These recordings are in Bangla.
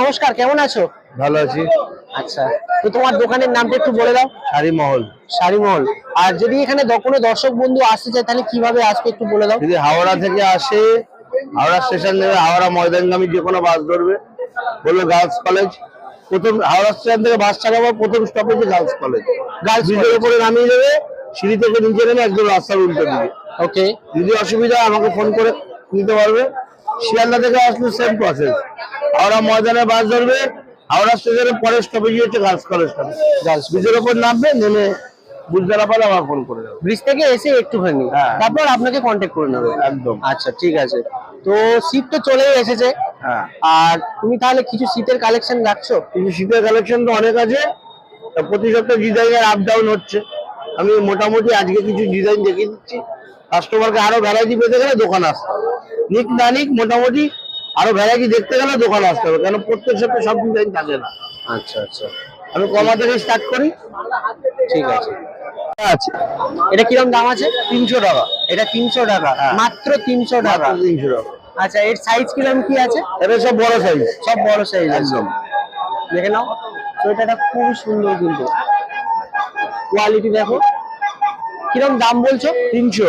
নমস্কার কেমন আছো? ভালো আছি। আচ্ছা তো তোমার দোকানের নামটা একটু বলে দাও। শাড়ি মহল শাড়িমহল আর যদি এখানে কোনো দর্শক বন্ধু আসতে চায় তাহলে কীভাবে আসবে একটু বলে দাও। যদি হাওড়া থেকে আসে হাওড়া স্টেশন থেকে হাওড়া ময়দানগামী যে কোনো বাস ধরবে। বলল গার্লস কলেজ। প্রথম হাওড়া স্টেশন থেকে বাস চালাবো প্রথম স্টপেজে গার্লস কলেজ। গার্লস ব্রিজের উপরে নামিয়ে দেবে সিঁড়ি থেকে নিচে নেমে একদম রাস্তার উল্টো দিকে। ওকে যদি অসুবিধা হয় আমাকে ফোন করে নিতে পারবে। শিয়ালদা থেকে আসলে সেম প্রসেস হাওড়া ময়দানে বাস ধরবে হাওড়া স্টেশনের পরের স্টপেজই হচ্ছে গার্লস কলেজ গার্লস ব্রিজের ওপর নামবে নেমে আমার ফোন করে দেবে ব্রিজ থেকে এসে একটুখানি। হ্যাঁ। তারপর আপনাকে কন্ট্যাক্ট করে নেবে। একদম। আচ্ছা ঠিক আছে। তো শীত তো চলেই এসেছে। হ্যাঁ। আর তুমি তাহলে কিছু শীতের কালেকশন রাখছো? শীতের কালেকশন তো অনেক আছে। প্রতি সপ্তাহে ডিজাইনের আপ ডাউন হচ্ছে। আমি মোটামুটি আজকে কিছু ডিজাইন দেখিয়ে দিচ্ছি। কাস্টমারকে আরও ভ্যারাইটি পেতে গেলে দোকান আসতে নিক না নিক মোটামুটি আরও ভ্যারাইটি দেখতে গেলে দোকান আসতে হবে কেন প্রত্যেক সপ্তাহে সব ডিজাইন থাকে না। আচ্ছা আচ্ছা। আমি কমা থেকে স্টার্ট করি। ঠিক আছে। আছে এটা কীরকম দাম আছে? তিনশো টাকা। এটা তিনশো টাকা। হ্যাঁ। মাত্র তিনশো টাকা। তিনশো টাকা। আচ্ছা এর সাইজ কীরকম কি আছে? এটা সব বড় সাইজ সব বড় সাইজ একদম। দেখে নাও। সোয়েটারটা খুবই সুন্দর কিন্তু। কোয়ালিটি দেখো। কীরকম দাম বলছো? তিনশো।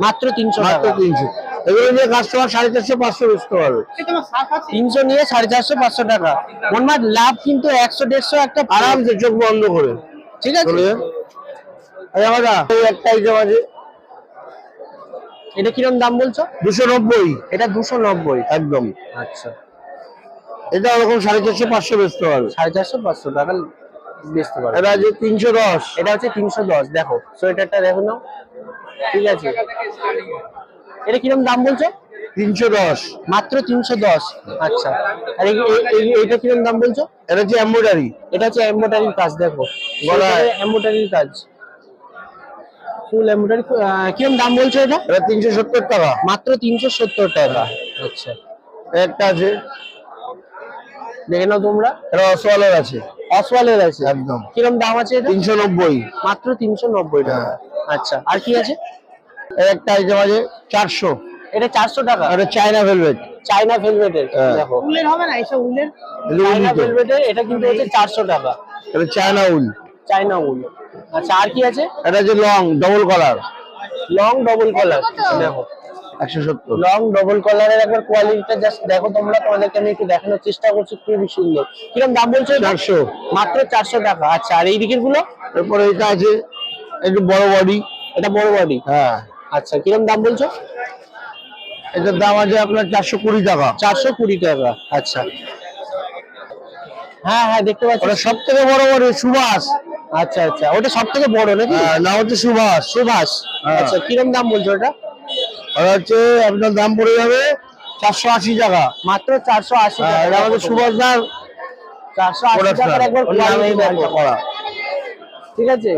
মাত্র তিনশো মাত্র তিনশো। এগুলো নিয়ে কাস্টমার সাড়ে চারশো পাঁচশো বেচতে পারবে। তিনশো নিয়ে সাড়ে চারশো পাঁচশো টাকা। মনমার লাভ কিন্তু একশো দেড়শো একটা আরামসে চোখ বন্ধ করে। ঠিক আছে। একটা আইটেম আছে। এটা কীরকম দাম বলছো? দুশো নব্বই। এটা দুশো নব্বই। একদম। আচ্ছা। এটা ওরকম সাড়ে চারশো পাঁচশো বেচতে পারবে। সাড়ে চারশো পাঁচশো টাকা বেচতে এটা আছে তিনশো দশ। এটা হচ্ছে তিনশো দশ দেখো। সোয়েটারটা দেখো নাও। ঠিক আছে। এটা কীরকম দাম বলছো? তিনশো দশ। মাত্র তিনশো দশ। আচ্ছা। আর এইটা কীরকম দাম বলছো? এটা হচ্ছে এটা হচ্ছে কাজ দেখো। কাজ। ফুল কীরকম দাম বলছো এটা? এটা তিনশো সত্তর টাকা। মাত্র তিনশো সত্তর টাকা। আচ্ছা। একটা আছে দেখে নাও তোমরা। এটা অসওয়ালের আছে। অসওয়ালের আছে। একদম। কিরম দাম আছে এটা? তিনশো নব্বই। মাত্র তিনশো নব্বই টাকা। হ্যাঁ। আচ্ছা। আর কি আছে? একটা আইটেম আছে চারশো। এটা চারশো টাকা। এটা চায়না ভেলভেট চাইনা ভেলভেটের। দেখো। উলের হবে না? এসব উলের? চাইনা ভেলভেটের এটা কিন্তু হচ্ছে চারশো টাকা। এটা চায়না উল। চাইনা উল। আচ্ছা আর কি আছে? এটা হচ্ছে long double collar long double collar দেখো। একশো সত্তর। লং ডবল কলারের একবার কোয়ালিটিটা জাস্ট দেখো তোমরা তোমাদেরকে আমি একটু দেখানোর চেষ্টা করছি খুবই সুন্দর। কীরকম দাম বলছো? চারশো। মাত্র চারশো টাকা। আচ্ছা আর এই দিকেরগুলো তারপরে এটা আছে একটু বড় বডি এটা বড় বডি হ্যাঁ। আচ্ছা কীরকম দাম বলছো? এটার দাম আছে আপনার চারশো কুড়ি টাকা। চারশো কুড়ি টাকা আচ্ছা। হ্যাঁ হ্যাঁ দেখতে পাচ্ছি। ওটা সব থেকে বড় বড় সুভাষ। আচ্ছা আচ্ছা ওটা সব থেকে বড় নাকি? হ্যাঁ, নাম হচ্ছে সুভাষ। সুভাষ হ্যাঁ। আচ্ছা কিরম দাম বলছো ওটা? ওটা হচ্ছে আপনার দাম পড়ে যাবে চারশো আশি টাকা। মাত্র চারশো আশি হ্যাঁ, এটা আমাদের সুভাষ দার চারশো আশি টাকার একবার করা। ঠিক আছে?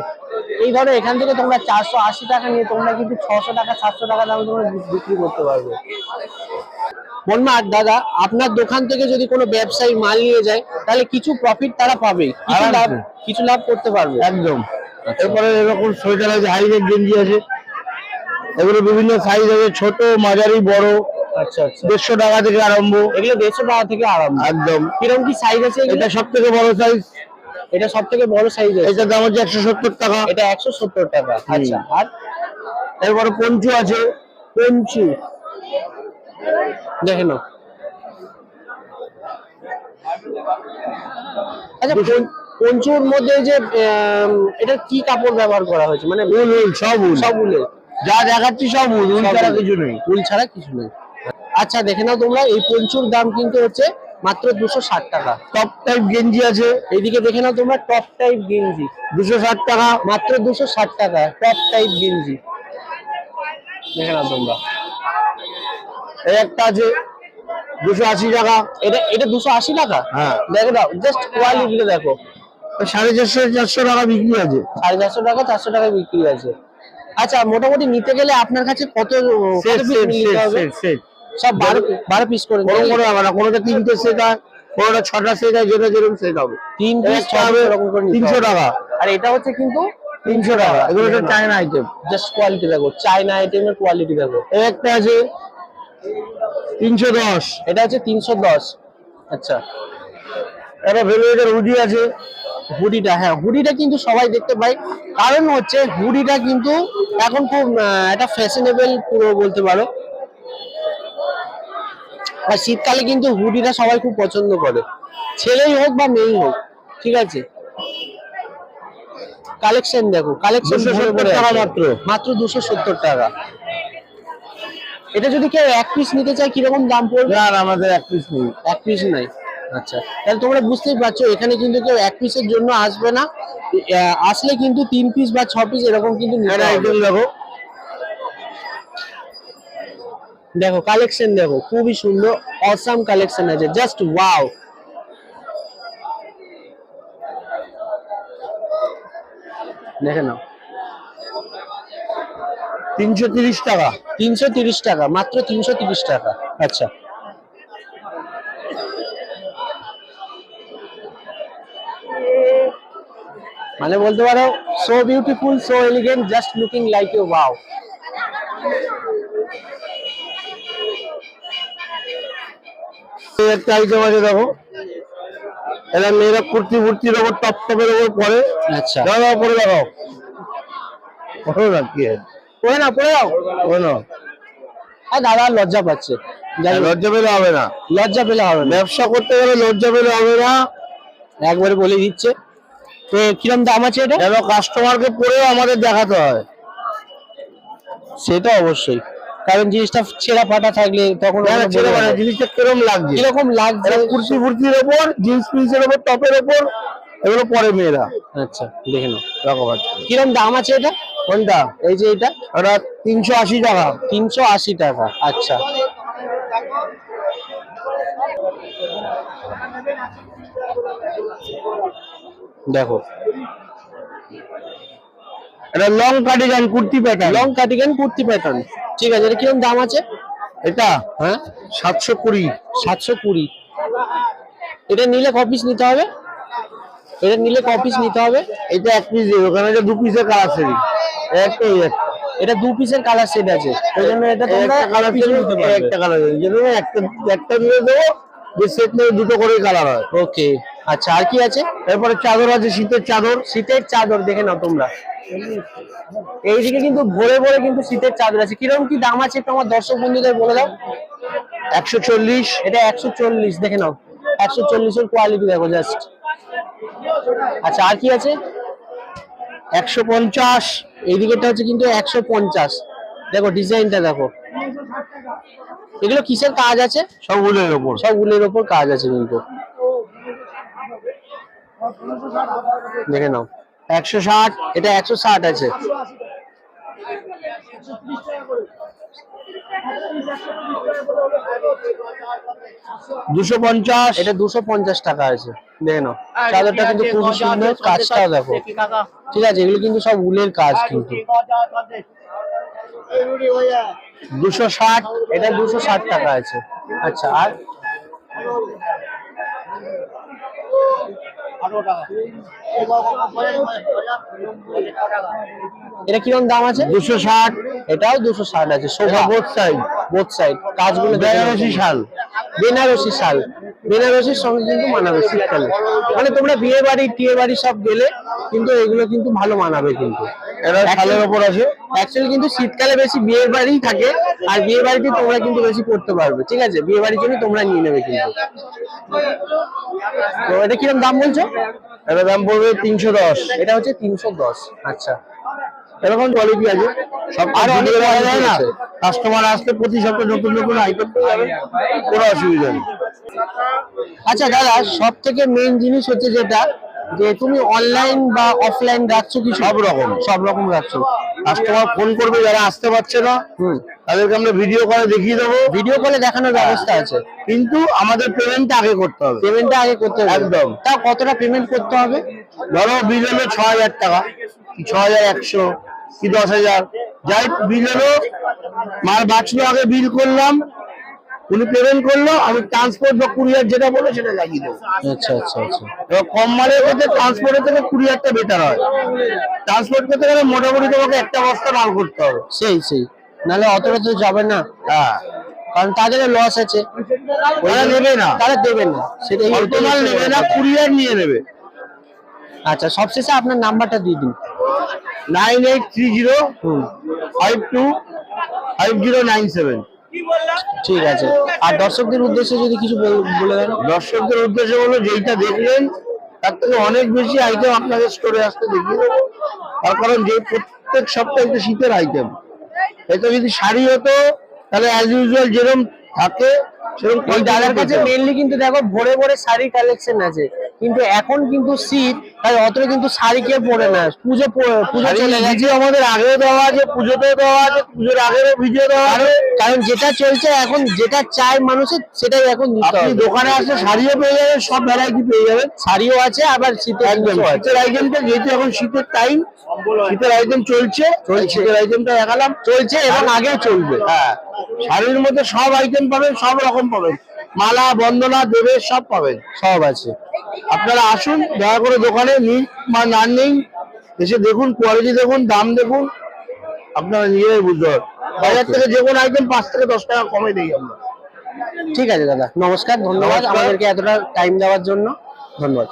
এই ধরো এখান থেকে তোমরা চারশো আশি টাকা নিয়ে তোমরা কিন্তু ছশো টাকা সাতশো টাকা দামে তোমরা বিক্রি করতে পারবে। মনমার দাদা আপনার দোকান থেকে যদি কোনো ব্যবসায়ী মাল নিয়ে যায় তাহলে কিছু প্রফিট তারা পাবে কিছু লাভ কিছু লাভ করতে পারবে। একদম। এরপরে এরকম সোয়েটার আছে হাই নেক গেঞ্জি আছে। এগুলো বিভিন্ন সাইজ আছে ছোট মাঝারি বড়। আচ্ছা আচ্ছা। দেড়শো টাকা থেকে আরম্ভ। এগুলো দেড়শো টাকা থেকে আরম্ভ। একদম। কীরকম কি সাইজ আছে এটা সব থেকে বড় সাইজ এটা সব থেকে বড় সাইজ এটার দাম হচ্ছে একশো সত্তর টাকা। এটা একশো সত্তর টাকা আচ্ছা আর এরপরে পঞ্চু আছে। পঞ্চু। দেখে নাও। আচ্ছা পঞ্চুর মধ্যে যে এটা কি কাপড় ব্যবহার করা হয়েছে? মানে উল উল সব উল। সব যা দেখাচ্ছি সব উল উল ছাড়া কিছু নেই। উল ছাড়া কিছু নেই। আচ্ছা দেখে নাও তোমরা এই পঞ্চুর দাম কিন্তু হচ্ছে মাত্র দুশো ষাট টাকা। টপ টাইপ গেঞ্জি আছে। এইদিকে দেখে নাও তোমরা টপ টাইপ গেঞ্জি। দুশো ষাট টাকা। মাত্র দুশো ষাট টাকা টপ টাইপ গেঞ্জি। দেখে নাও তোমরা। এই একটা আছে দুশো আশি টাকা। এটা এটা দুশো আশি টাকা? হ্যাঁ। দেখো দাও জাস্ট কোয়ালিটিটা দেখো। সাড়ে চারশো চারশো টাকা বিক্রি আছে সাড়ে চারশো টাকা চারশো টাকা বিক্রি আছে আচ্ছা মোটামুটি নিতে গেলে আপনার কাছে কত সেট? সেট সেট সব বারো বারো পিস করে কোনো কোনো হবে না কোনোটা তিনটে সেট হয় কোনোটা ছটা সেট হয় যেটা যেরকম সেট হবে। তিন পিস হবে তিনশো টাকা। আর এটা হচ্ছে কিন্তু তিনশো টাকা। এগুলো হচ্ছে চায়না আইটেম জাস্ট কোয়ালিটি দেখো চাইনা আইটেমের কোয়ালিটি দেখো। একটা আছে তিনশো দশ। এটা হচ্ছে তিনশো দশ। আচ্ছা। একটা ভেলভেটের হুডি আছে। হুডিটা হ্যাঁ হুডিটা কিন্তু সবাই দেখতে পায়। কারণ হচ্ছে হুডিটা কিন্তু এখন খুব একটা ফ্যাশনেবল পুরো বলতে পারো। আর শীতকালে কিন্তু হুডিটা সবাই খুব পছন্দ করে। ছেলেই হোক বা মেয়েই হোক ঠিক আছে? কালেকশন দেখো কালেকশন টাকা মাত্র। মাত্র দুশো সত্তর টাকা। এটা যদি কেউ এক পিস নিতে চায় কীরকম দাম পড়বে? না আর আমাদের এক পিস নেই। এক পিস নাই? আচ্ছা তাহলে তোমরা বুঝতেই পারছ এখানে কিন্তু কেউ এক পিসের জন্য আসবে না। আসলে কিন্তু তিন পিস বা ছ পিস এরকম কিন্তু নিতে আইটেম দেখো। দেখো কালেকশন দেখো খুবই সুন্দর অসাম কালেকশন আছে জাস্ট ওয়াও দেখে নাও। তিনশো তিরিশ টাকা। তিনশো তিরিশ টাকা মাত্র তিনশো তিরিশ টাকা আচ্ছা। মানে বলতে পারো so beautiful so elegant just looking like you wow একটা আইটেম আছে দেখো। এটা মেয়েরা কুর্তি ফুর্তির ওপর টপ টপের ওপর পরে। আচ্ছা। দাও পরে দেখাও। পরে না কি আছে? না পড়ে যাও। পরে নাও। আর দাদা লজ্জা পাচ্ছে। লজ্জা পেলে হবে না। লজ্জা পেলে হবে না। ব্যবসা করতে গেলে লজ্জা পেলে হবে না। একবারে বলে দিচ্ছে। তো কিরম দাম আছে এটা? কাস্টমারকে পরেও আমাদের দেখাতে হয়। সেটা অবশ্যই। কারণ জিনিসটা ছেঁড়া ফাটা থাকলে তখন ছেড়ে দেবো। জিনিসটা কিরম লাগছে? কীরকম লাগছে? কুর্তি ফুর্তির ওপর জিন্স পিসের ওপর টপের ওপর এগুলো পরে মেয়েরা। আচ্ছা দেখে নাও। কিরম দাম আছে এটা? কোনটা? এই যে এটা? ওটা তিনশো আশি টাকা। তিনশো আশি টাকা আচ্ছা। দেখো। এটা long cardigan kurti pattern long cardigan kurti pattern ঠিক আছে এটা কিরম দাম আছে? এটা হ্যাঁ সাতশো কুড়ি। সাতশো কুড়ি। এটা নিলে কপিস নিতে হবে? এটা নিলে কপিস নিতে হবে? এটা এক পিস দেবে ওখানে যে দু পিসের কালার সেরি একটা এটা দু পিসের কালার সেট আছে। ওই জন্য এটা তোমরা একটা কালার পারবে। একটা কালার একটা একটা দিয়ে দেবো যে সেট নেবে দুটো করে কালার হয়। ওকে আচ্ছা আর কি আছে? এরপরে চাদর আছে শীতের চাদর। শীতের চাদর দেখে নাও তোমরা। এইদিকে কিন্তু ভরে ভরে কিন্তু শীতের চাদর আছে। কীরকম কি দাম আছে একটু আমার দর্শক বন্ধুদের বলে দাও। একশো চল্লিশ এটা একশো চল্লিশ দেখে নাও। একশো চল্লিশের কোয়ালিটি দেখো জাস্ট আচ্ছা আর কি আছে? একশো পঞ্চাশ এইদিকেটা হচ্ছে কিন্তু একশো পঞ্চাশ। দেখো ডিজাইনটা দেখো। এগুলো কিসের কাজ আছে? সব উলের ওপর। সব উলের ওপর কাজ আছে কিন্তু। দেখে নাও। একশো ষাট এটা একশো ষাট আছে। দুশো পঞ্চাশ। এটা দুশো পঞ্চাশ টাকা আছে। দেখে নাও। চাদরটা কিন্তু খুবই সুন্দর। কাজটাও দেখো। ঠিক আছে এগুলো কিন্তু সব উলের কাজ কিন্তু। দুশো ষাট এটা দুশো ষাট টাকা আছে। আচ্ছা আর? এটা কীরকম দাম আছে? দুশো ষাট। এটাও দুশো ষাট আছে Shobha both side both side কাজগুলো বেনারসি শাল। বেনারসি শাল। বেনারসির সঙ্গে কিন্তু মানাবে শীতকালে। মানে তোমরা বিয়ে বাড়ি টিয়ে বাড়ি সব গেলে কিন্তু এগুলো কিন্তু ভালো মানাবে কিন্তু। এটা শালের ওপর আছে। অ্যাকচুয়ালি কিন্তু শীতকালে বেশি বিয়ের বাড়িই থাকে আর বিয়ে বাড়িতে তোমরা কিন্তু বেশি করতে পারবে ঠিক আছে? বিয়ে বাড়ির জন্য তোমরা নিয়ে নেবে কিন্তু। তো এটা কীরকম দাম বলছো? এটা দাম পড়বে তিনশো দশ। এটা হচ্ছে তিনশো দশ আচ্ছা। এরকম কোয়ালিটি আছে? সব আর অনেক যায় না। কাস্টমার প্রতি সপ্তাহে নতুন নতুন আইটেম কোনো অসুবিধা নেই। আচ্ছা দাদা সব থেকে মেইন জিনিস হচ্ছে যেটা যে তুমি অনলাইন বা অফলাইন রাখছো কি সব রকম? সব রকম রাখছো। কাস্টমার ফোন করবে যারা আসতে পারছে না হুম। তাদেরকে আমরা ভিডিও করে দেখিয়ে দেবো। ভিডিও কলে দেখানোর ব্যবস্থা আছে। কিন্তু আমাদের পেমেন্টটা আগে করতে হবে। পেমেন্টটা আগে করতে হবে। একদম। তা কতটা পেমেন্ট করতে হবে? ধরো বিল হলো ছ হাজার টাকা। কি ছ হাজার একশো কি দশ হাজার? যাই বিল হলো মাল বাঁচলো আগে বিল করলাম। উনি পেমেন্ট করল আমি ট্রান্সপোর্ট বা কুরিয়ার যেটা বলে সেটা লাগিয়ে দেবো। আচ্ছা আচ্ছা আচ্ছা। এবার কম মালের মধ্যে ট্রান্সপোর্টের থেকে কুরিয়ারটা বেটার হয়। ট্রান্সপোর্ট করতে গেলে মোটামুটি তোমাকে একটা বস্তা মাল করতে হবে। সেই সেই। নাহলে অতটা তো যাবে না। হ্যাঁ। কারণ তাদেরও লস আছে। তারা নেবে না। তারা দেবেন না। সেটাই অল্প মাল নেবে না কুরিয়ার নিয়ে নেবে। আচ্ছা সবশেষে আপনার নাম্বারটা দিয়ে দিন। Nine eight three zero five two five zero nine seven. ঠিক আছে। আর দর্শকদের উদ্দেশ্যে যদি কিছু বলে দেন। দর্শকদের উদ্দেশ্য হলো যেইটা দেখলেন তার থেকে অনেক বেশি আইটেম আপনাদের স্টোরে আসতে দেখিয়ে দেবো তার কারণ যে প্রত্যেক সপ্তাহে একটা শীতের আইটেম এটা যদি শাড়ি হতো তাহলে অ্যাজ ইউজুয়াল যেরকম থাকে সেরকম দাদার কাছে মেনলি কিন্তু দেখো ভরে ভরে শাড়ি কালেকশন আছে। কিন্তু এখন কিন্তু শীত তাই অতটা কিন্তু শাড়ি কে পরে না। পুজো পুজো চলে গেছে। আমাদের আগেও দেওয়া আছে পুজোতেও দেওয়া আছে পুজোর আগেরও ভিডিও দেওয়া আছে। কারণ যেটা চলছে এখন যেটা চায় মানুষের সেটাই এখন আপনি দোকানে আসলে শাড়িও পেয়ে যাবেন সব ভ্যারাইটি পেয়ে যাবেন। শাড়িও আছে আবার শীতের একদম শীতের আইটেমটা যেহেতু এখন শীতের টাইম শীতের আইটেম চলছে চলছে। শীতের আইটেমটা দেখালাম। চলছে এবং আগেও চলবে। হ্যাঁ শাড়ির মধ্যে সব আইটেম পাবেন সব রকম পাবেন। মালা বন্দনা দেবের সব পাবেন। সব আছে। আপনারা আসুন দয়া করে দোকানে নিন বা না নিন এসে দেখুন কোয়ালিটি দেখুন দাম দেখুন আপনারা নিজেরাই বুঝতে পারবেন। বাজার থেকে যে কোনো আইটেম পাঁচ থেকে দশ টাকা কমে দিই আমরা। ঠিক আছে দাদা নমস্কার ধন্যবাদ। আমাদেরকে এতটা টাইম দেওয়ার জন্য। ধন্যবাদ।